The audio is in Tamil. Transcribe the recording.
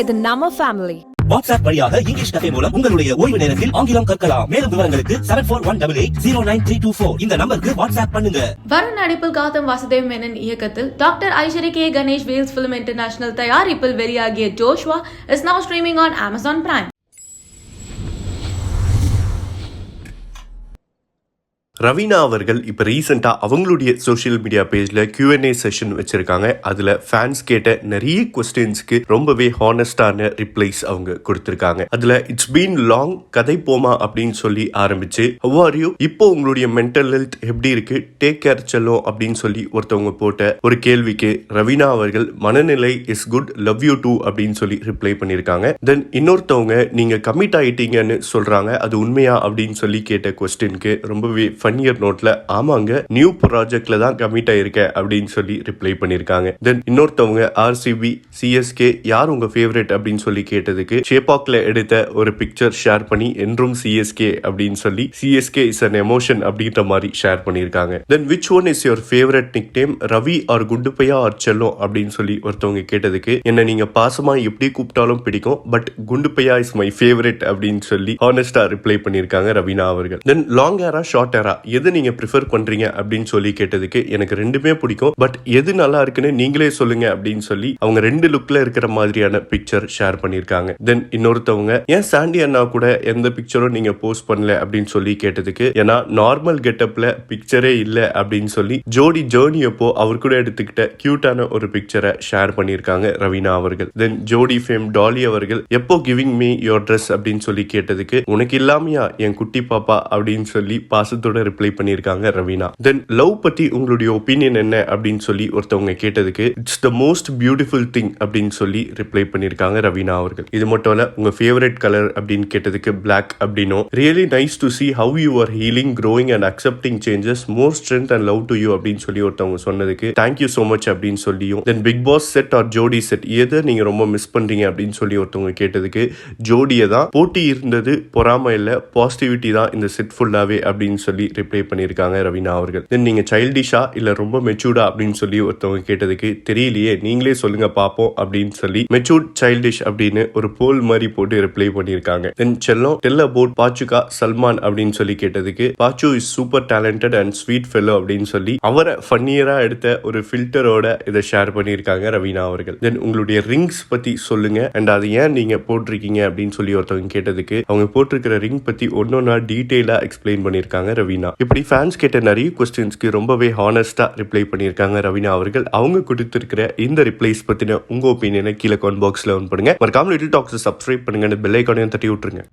இது நம்ம ஃபேமிலி வாட்ஸ்அப் வழியாக இங்கிலீஷ் கதை மூலம் உங்களுடைய ஓய்வு நேரத்தில் ஆங்கிலம் கற்கலாம். மேலும் விவரங்களுக்கு seven four one double eight zero nine three two four இந்த நம்பருக்கு வாட்ஸ்அப் பண்ணுங்க. வருண் நடிப்பில் கௌதம் வாசுதேவ் மேனன் இயக்கத்தில் doctor Aishwari K Ganesh Vels film international தயாரிப்பில் வெளியாகிய Joshua is now streaming on Amazon Prime Raveena அவர்கள் இப்போ ரீசெண்டாக அவங்களுடைய சோஷியல் மீடியா பேஜில் கியூஎன்ஏ செஷன் வச்சுருக்காங்க. அதில் ஃபேன்ஸ் கேட்ட நிறைய கொஸ்டின்ஸ்க்கு ரொம்பவே ஹானஸ்டான ரிப்ளைஸ் அவங்க கொடுத்துருக்காங்க. அதில் இட்ஸ் பீன் லாங் கதை போமா? அப்படின்னு சொல்லி ஆரம்பிச்சு ஹவ் யூ இப்போ உங்களுடைய மென்டல் ஹெல்த் எப்படி இருக்கு? டேக் கேர் செல்லும் அப்படின்னு சொல்லி ஒருத்தவங்க போட்ட ஒரு கேள்விக்கு ரவீனா அவர்கள் மனநிலை is good love you too அப்படின்னு சொல்லி ரிப்ளை பண்ணியிருக்காங்க தென் இன்னொருத்தவங்க நீங்கள் கமிட் ஆகிட்டீங்கன்னு சொல்கிறாங்க அது உண்மையா? அப்படின்னு சொல்லி கேட்ட கொஸ்டினுக்கு ரொம்பவே ஃபன் ஃபன்னியர் நோட்ல ஆமாங்க நியூ ப்ராஜெக்ட்ல தான் கமிட் ஆயிருக்கேன் அப்படின்னு சொல்லி ரிப்ளை பண்ணிருக்காங்க. தென் இன்னொருத்தவங்க ஆர்சிபி சிஎஸ்கே யார் உங்க ஃபேவரட் அப்படின்னு சொல்லி கேட்டதுக்கு ஷேபாக்ல எடுத்த ஒரு பிக்சர் ஷேர் பண்ணி என்றும் சிஎஸ்கே அப்படின்னு சொல்லி சிஎஸ்கே இஸ் அன் எமோஷன் அப்படின்ற மாதிரி ஷேர் பண்ணியிருக்காங்க then which one is your favourite nick name Ravi or குண்டுப்பையா or செல்லம் அப்படின்னு சொல்லி ஒருத்தவங்க கேட்டதுக்கு என்ன நீங்க பாசமா எப்படி கூப்பிட்டாலும் பிடிக்கும் பட் குண்டுப்பையா இஸ் மை ஃபேவரட் அப்படின்னு சொல்லி ஹானஸ்டா ரிப்ளை பண்ணியிருக்காங்க ரவீனா அவர்கள். Then long Hera short Hera எது நீங்க ப்ரிஃபர் பண்றீங்க அப்படின்னு சொல்லி கேட்டதுக்கு எனக்கு ரெண்டுமே பிடிக்கும். பட் எது நல்லா இருக்குன்னு நீங்களே சொல்லுங்க அப்படின்னு சொல்லி அவங்க ரெண்டு லுக்ல இருக்கிற மாதிரியான பிக்சர் ஷேர் பண்ணியிருக்காங்க. தென் இன்னொருத்தவங்க ஏன் சாண்டி அண்ணா கூட எந்த பிக்சரும் நீங்க போஸ்ட் பண்ணல? அப்படின்னு சொல்லி கேட்டதுக்கு ஏன்னா நார்மல் கெட்டப்ல பிக்சரே இல்ல. அப்படின்னு சொல்லி ஜோடி ஜேர்னி அப்போ அவர் கூட எடுத்துக்கிட்ட கியூட்டான ஒரு பிக்சரை ஷேர் பண்ணியிருக்காங்க ரவீனா அவர்கள். தென் ஜோடி ஃபேம் டாலி அவர்கள் எப்போ கிவிங் மீ யோர் ட்ரெஸ் அப்படின்னு சொல்லி கேட்டதுக்கு உனக்கு இல்லாமையா? என் குட்டி பாப்பா? அப்படின்னு சொல்லி பாசத்தோட ரிப்ளை பண்ணியிருக்காங்க ரவீனா. தென் லவ் பத்தி உங்களுடைய ஒப்பீனியன் என்ன அப்படின்னு சொல்லி ஒருத்தவங்க கேட்டதுக்கு it's the most beautiful thing அப்படின்னு சொல்லி ரிப்ளை பண்ணியிருக்காங்க ரவீனா அவர்கள். இது மட்டும் இல்ல உங்க ஃபேவரட் கலர் அப்படின்னு கேட்டதுக்கு பிளாக் அப்படின்னும். Really nice to see how you are healing growing and accepting changes more strength and love to you அப்படின்னு சொல்லி ஒருத்தவங்க சொன்னதுக்கு தேங்க்யூ ஸோ மச் அப்படின்னு சொல்லியும். Then Bigg Boss set or Jodi set எதை நீங்க ரொம்ப மிஸ் பண்றீங்க அப்படின்னு சொல்லி ஒருத்தவங்க கேட்டதுக்கு ஜோடியை தான் போட்டி இருந்தது பொறாம இல்ல பாசிட்டிவிட்டி தான் இந்த செட் ஃபுல்லாவே அப்படின்னு சொல்லி ரிப்ளை பண்ணியிருக்காங்க ரவீனா அவர்கள். தென் நீங்க சைல்டிஷா இல்ல ரொம்ப மெச்சூர்டா அப்படின்னு சொல்லி ஒருத்தவங்க கேட்டதுக்கு தெரியலையே நீங்களே சொல்லுங்க பாப்போம் அப்படின்னு சொல்லி மெச்சூர்ட் சைல்டிஷ் அப்படின்னு ஒரு போல் மாதிரி போட்டு ரிப்ளை பண்ணியிருக்காங்க. தென் செல்லம் டெல்ல போட் பாச்சுகா சல்மான் அப்படின்னு சொல்லி கேட்டதுக்கு பாச்சு is super talented and sweet fellow அப்படின்னு சொல்லி அவரை ஃபன்னியரா எடுத்த ஒரு ஃபில்டரோட இதை ஷேர் பண்ணியிருக்காங்க ரவீனா அவர்கள். தென் உங்களுடைய ரிங்ஸ் பத்தி சொல்லுங்க அண்ட் அது ஏன் நீங்க போட்டிருக்கீங்க அப்படின்னு சொல்லி ஒருத்தவங்க கேட்டதுக்கு அவங்க போட்டிருக்கிற ரிங் பத்தி ஒன்னொன்னா டீட்டெயிலா எக்ஸ்பிளைன் பண்ணியிருக்காங்க ரவீனா இப்படி ஃபேன்ஸ் கேட்ட நிறைய கொஸ்டின்ஸ்க்கு ரொம்பவே ஹானஸ்டா ரிப்ளை பண்ணியிருக்காங்க ரவீனா அவர்கள். அவங்க கொடுத்திருக்கிற இந்த ரிப்ளைஸ் பத்தின உங்க ஒப்பீனியனை கீழே கான் பாக்ஸ்ல ஒன் பண்ணுங்க. மறக்காம லிட்டில் டாக்ஸ் சப்ஸ்கிரைப் பண்ணுங்க பெல் ஐக்கானையும் தட்டி விட்டுருங்க.